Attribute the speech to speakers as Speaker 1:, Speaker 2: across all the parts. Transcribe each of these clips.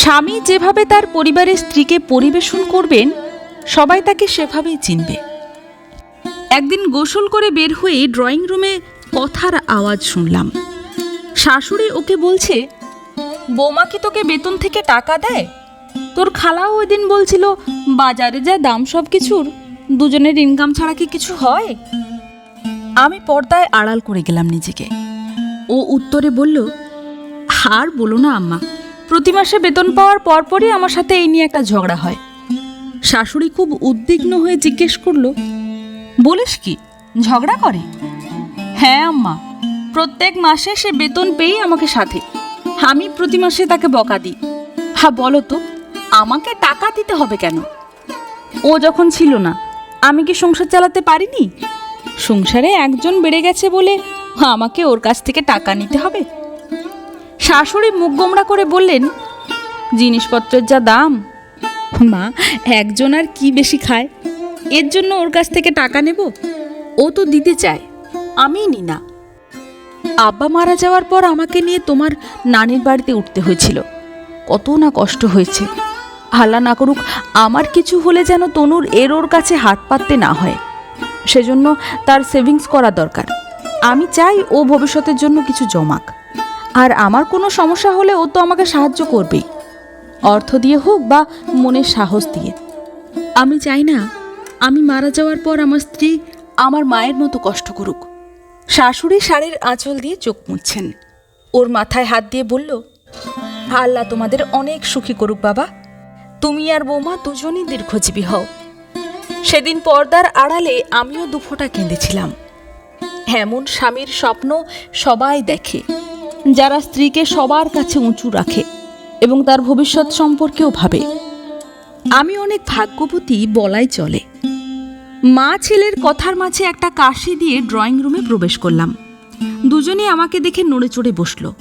Speaker 1: স্বামী যেভাবে তার পরিবারের স্ত্রীকে পরিবেশন করবেন, সবাই তাকে সেভাবেই চিনবে। একদিন গোসল করে বের হয়ে ড্রয়িং রুমে কথার আওয়াজ শুনলাম। শাশুড়ি ওকে বলছে, বৌমা কি তোকে বেতন থেকে টাকা দেয়? তোর খালাও ওই দিন বলছিল, বাজারে যা দাম সব কিছুর, দুজনের ইনকাম ছাড়া কি কিছু হয়? আমি পর্দায় আড়াল করে গেলাম নিজেকে। ও উত্তরে বলল, আর বলো না আম্মা প্রতি মাসে বেতন পাওয়ার পরপরই আমার সাথে এই নিয়ে একটা ঝগড়া হয়। শাশুড়ি খুব উদ্বিগ্ন হয়ে জিজ্ঞেস করল, বলিস কি, ঝগড়া করে? হ্যাঁ আম্মা। প্রত্যেক মাসে সে বেতন পেয়েই আমাকে সাথে। আমি প্রতি মাসে তাকে বকা দিই। হ্যাঁ বলো তো, আমাকে টাকা দিতে হবে কেন? ও যখন ছিল না, আমি কি সংসার চালাতে পারিনি? সংসারে একজন বেড়ে গেছে বলে আমাকে ওর কাছ থেকে টাকা নিতে হবে? শাশুড়ি মুখ গোমড়া করে বললেন, জিনিসপত্রের যা দাম, মা, একজন আর কি বেশি খায়? এর জন্য ওর কাছ থেকে টাকা নেব? ও তো দিতে চায় আমি নি না। আব্বা মারা যাওয়ার পর আমাকে নিয়ে তোমার নানির বাড়িতে উঠতে হয়েছিল। কত না কষ্ট হয়েছে। হাল্লা না করুক, আমার কিছু হলে যেন তনুর এর ওর কাছে হাত পাততে না হয়। সেজন্য তার সেভিংস করা দরকার। আমি চাই ও ভবিষ্যতের জন্য কিছু জমাক। আর আমার কোনো সমস্যা হলে ও তো আমাকে সাহায্য করবেই। অর্থ দিয়ে হোক বা মনের সাহস দিয়ে। আমি চাই না, আমি মারা যাওয়ার পর আমার স্ত্রী আমার মায়ের মতো কষ্ট করুক। শাশুড়ি শাড়ির আঁচল দিয়ে চোখ মুছছেন। ওর মাথায় হাত দিয়ে বলল, আল্লাহ তোমাদের অনেক সুখী করুক বাবা। তুমি আর বৌমা দুজনই দীর্ঘজীবী হও। সেদিন পর্দার আড়ালে আমিও দুফোঁটা কেঁদেছিলাম। এমন স্বামীর স্বপ্ন সবাই দেখে। যারা স্ত্রীকে সবার কাছে উঁচু রাখে এবং তার ভবিষ্যৎ সম্পর্কেও ভাবে। আমি অনেক ভাগ্যবতী বলাই চলে। মা ছেলের কথার মাঝে একটা কাশি দিয়ে ড্রয়িং রুমে প্রবেশ করলাম। দুজনেই আমাকে দেখে নড়ে চড়ে বসল।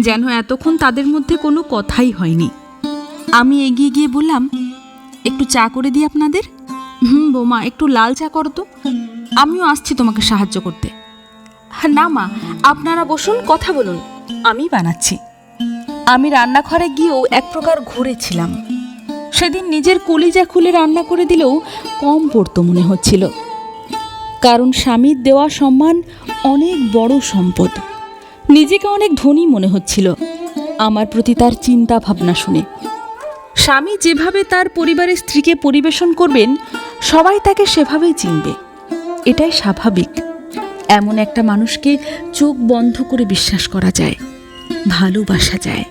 Speaker 1: যেন এতক্ষণ তাদের মধ্যে কোনো কথাই হয়নি। আমি এগিয়ে গিয়ে বললাম, একটু চা করে দিই আপনাদের? হুম, বৌমা, একটু লাল চা করো তো। আমিও আসছি তোমাকে সাহায্য করতে। না মা, আপনারা বসুন, কথা বলুন। আমি বানাচ্ছি। আমি রান্নাঘরে গিয়েও এক প্রকার ঘুরেছিলাম। সেদিন নিজের কলিজা খুলে রান্না করে দিলেও কম পড়তো মনে হচ্ছিল। কারণ স্বামীর দেওয়া সম্মান অনেক বড় সম্পদ। নিজেকে অনেক ধনী মনে হচ্ছিল, আমার প্রতি তার চিন্তা ভাবনা শুনে। স্বামী যেভাবে তার পরিবারের স্ত্রীকে পরিবেশন করবেন, সবাই তাকে সেভাবেই চিনবে। এটাই স্বাভাবিক। এমন একটা মানুষকে চোখ বন্ধ করে বিশ্বাস করা যায় ভালোবাসা যায়।